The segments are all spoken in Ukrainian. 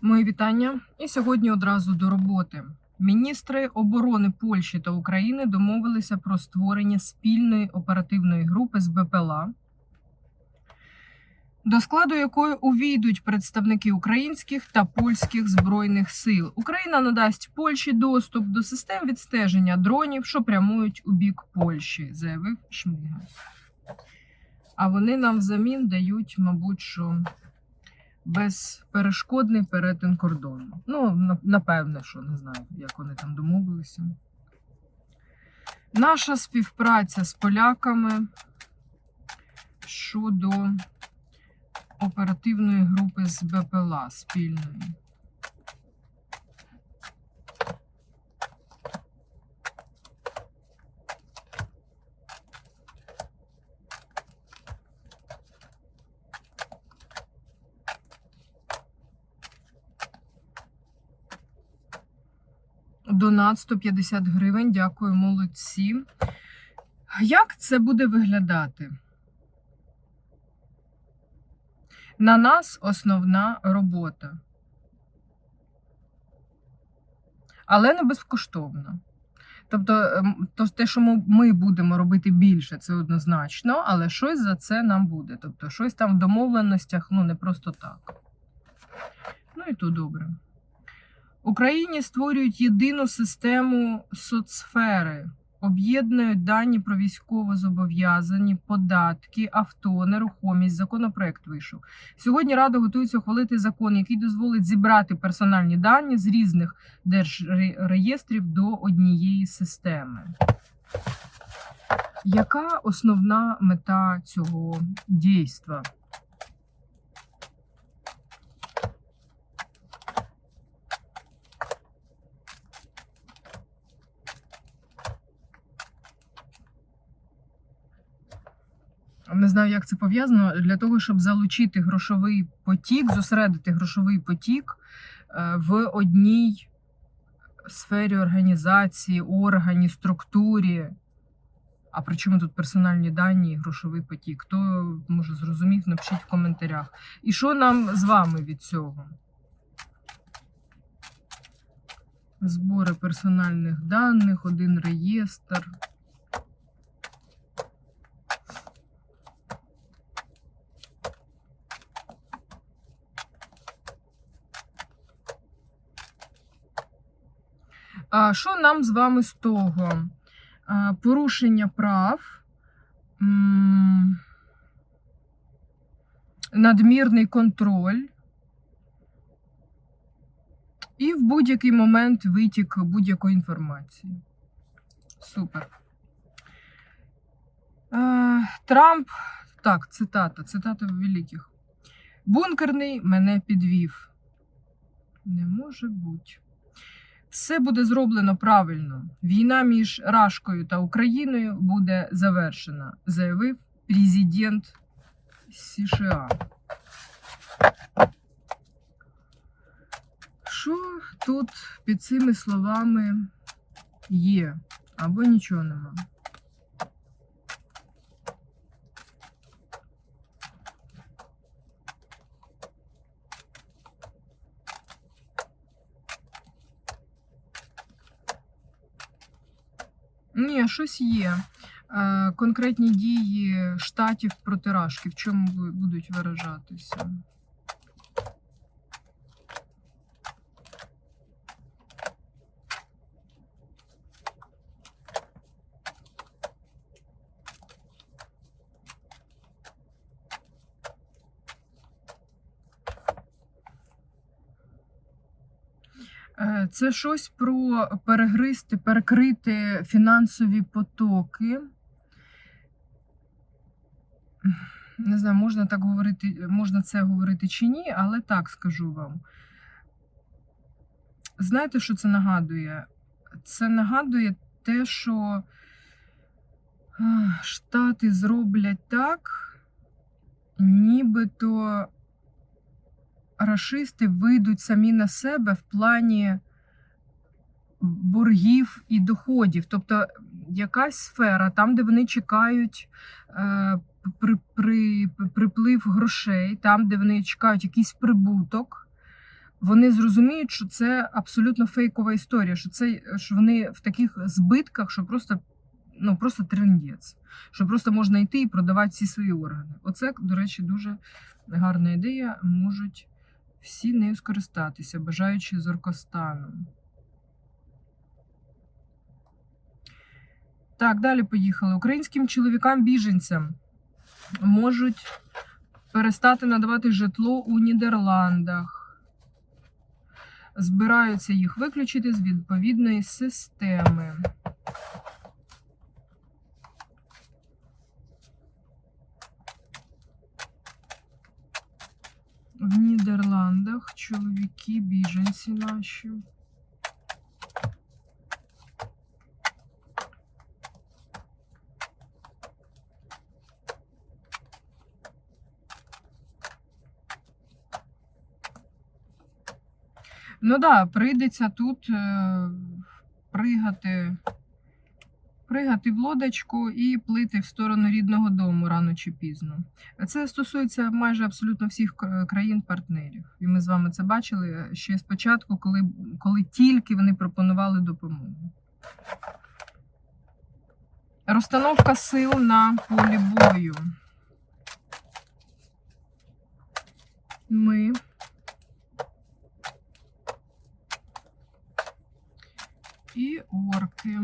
Мої вітання. І сьогодні одразу до роботи. Міністри оборони Польщі та України домовилися про створення спільної оперативної групи з БПЛА, до складу якої увійдуть представники українських та польських збройних сил. Україна надасть Польщі доступ до систем відстеження дронів, що прямують у бік Польщі, заявив Шмига. А вони нам взамін дають, мабуть, що безперешкодний перетин кордону. Ну, напевне, що не знаю, як вони там домовилися. Наша співпраця з поляками щодо оперативної групи з БПЛА спільної. Донат 150 гривень. Дякую, молодці. Як це буде виглядати? На нас основна робота. Але не безкоштовно. Тобто, ем, то, те, що ми- будемо робити більше, це однозначно, але щось за це нам буде. Тобто, щось там в домовленостях, ну не просто так. Ну і то добре. Україні створюють єдину систему соцсфери, об'єднують дані про військовозобов'язані, податки, авто, нерухомість. Законопроект вийшов. Сьогодні Рада готується ухвалити закон, який дозволить зібрати персональні дані з різних держреєстрів до однієї системи. Яка основна мета цього дійства? Не знаю, як це пов'язано. Для того, щоб залучити грошовий потік, зосередити грошовий потік е, в одній сфері організації, органі, структурі. А при чому тут персональні дані і грошовий потік? Хто може зрозумів, напишіть в коментарях. І що нам з вами від цього? Збори персональних даних, один реєстр. Що нам з вами з того? А, порушення прав, надмірний контроль. І в будь-який момент витік будь-якої інформації. Супер. Трамп, так, цитата, цитата великих. Бункерний мене підвів. Не може бути. Все буде зроблено правильно. Війна між Рашкою та Україною буде завершена, заявив президент США. Що тут під цими словами є? Або нічого нема. Ні, щось є. Е, Конкретні дії штатів проти Рашки, в чому будуть виражатися? Це щось про перегризти, перекрити фінансові потоки. Не знаю, можна так говорити, можна це говорити чи ні, але так скажу вам. Знаєте, що це нагадує? Це нагадує те, що Штати зроблять так, нібито рашисти вийдуть самі на себе в плані боргів і доходів. Тобто якась сфера, там, де вони чекають е, при, при, приплив грошей, там, де вони чекають якийсь прибуток, вони зрозуміють, що це абсолютно фейкова історія, що це що вони в таких збитках, що просто ну просто трендець, що просто можна йти і продавати всі свої органи. Оце, до речі, дуже гарна ідея. Можуть всі нею скористатися, бажаючи з оркостаном. Так, далі поїхали. Українським чоловікам-біженцям можуть перестати надавати житло у Нідерландах. Збираються їх виключити з відповідної системи. В Нідерландах чоловіки біженці наші. Ну да, прийдеться тут е, пригати, пригати в лодочку і плити в сторону рідного дому рано чи пізно. Це стосується майже абсолютно всіх країн-партнерів. І ми з вами це бачили ще спочатку, коли, коли тільки вони пропонували допомогу. Розстановка сил на полі бою. Ми і орки.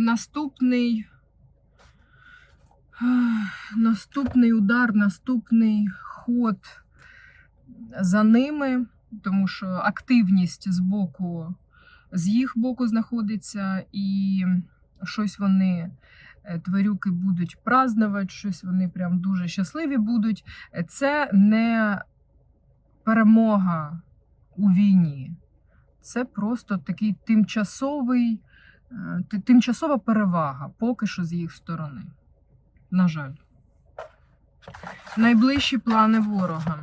Наступний наступний удар, наступний ход за ними, тому що активність з боку, з їх боку знаходиться, і щось вони, е, тварюки, будуть празднувати, щось вони прям дуже щасливі будуть. Це не перемога у війні, це просто такий тимчасовий, ти- тимчасова перевага поки що з їх сторони. На жаль. Найближчі плани ворога.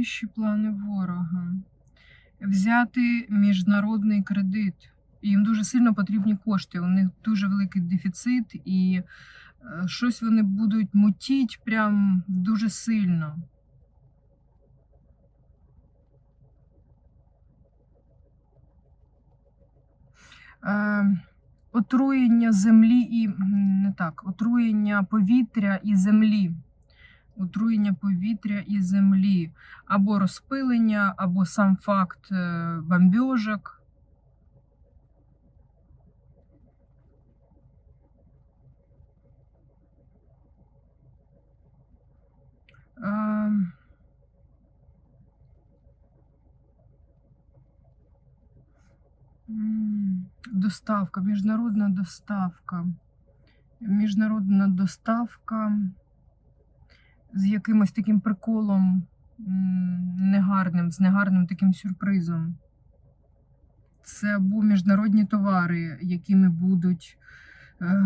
Найближчі плани ворога. Взяти міжнародний кредит. Їм дуже сильно потрібні кошти. У них дуже великий дефіцит, і е, щось вони будуть мутіть прям дуже сильно. Е, отруєння землі і не так, отруєння повітря і землі. Отруєння повітря і землі, або розпилення, або сам факт е, бомбьожок. Е, м, Доставка, міжнародна доставка. Міжнародна доставка з якимось таким приколом негарним, з негарним таким сюрпризом. Це або міжнародні товари, якими будуть е,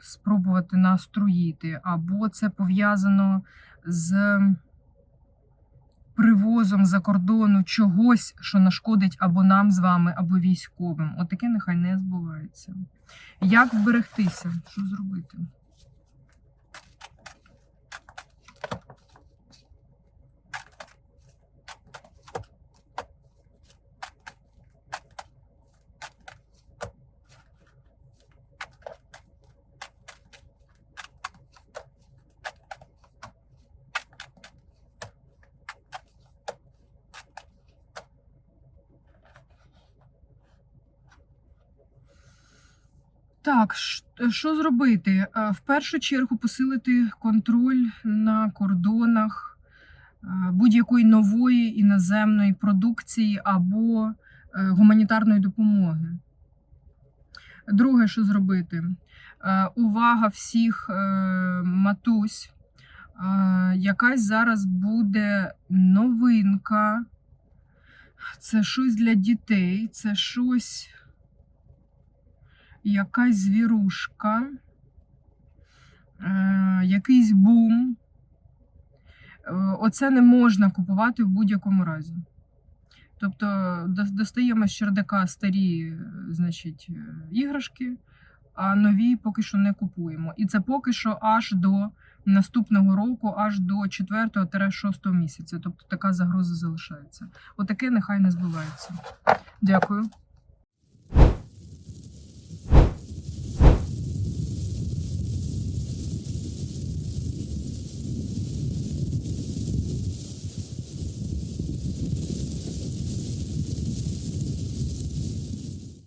спробувати нас труїти, або це пов'язано з привозом за кордону чогось, що нашкодить або нам з вами, або військовим. Отаке нехай не збувається. Як вберегтися? Що зробити? Так, що зробити? Е, В першу чергу посилити контроль на кордонах е, будь-якої нової іноземної продукції або е, гуманітарної допомоги. Друге, що зробити? Увага всіх матусь. Якась зараз буде новинка. Це щось для дітей, це щось якась звірушка, е, якийсь бум. Е, Оце не можна купувати в будь-якому разі. Тобто достаємо з чердака старі е, значить, іграшки, а нові поки що не купуємо. І це поки що аж до наступного року, аж до 4-6 місяця. Тобто така загроза залишається. Отаке нехай не збивається. Дякую.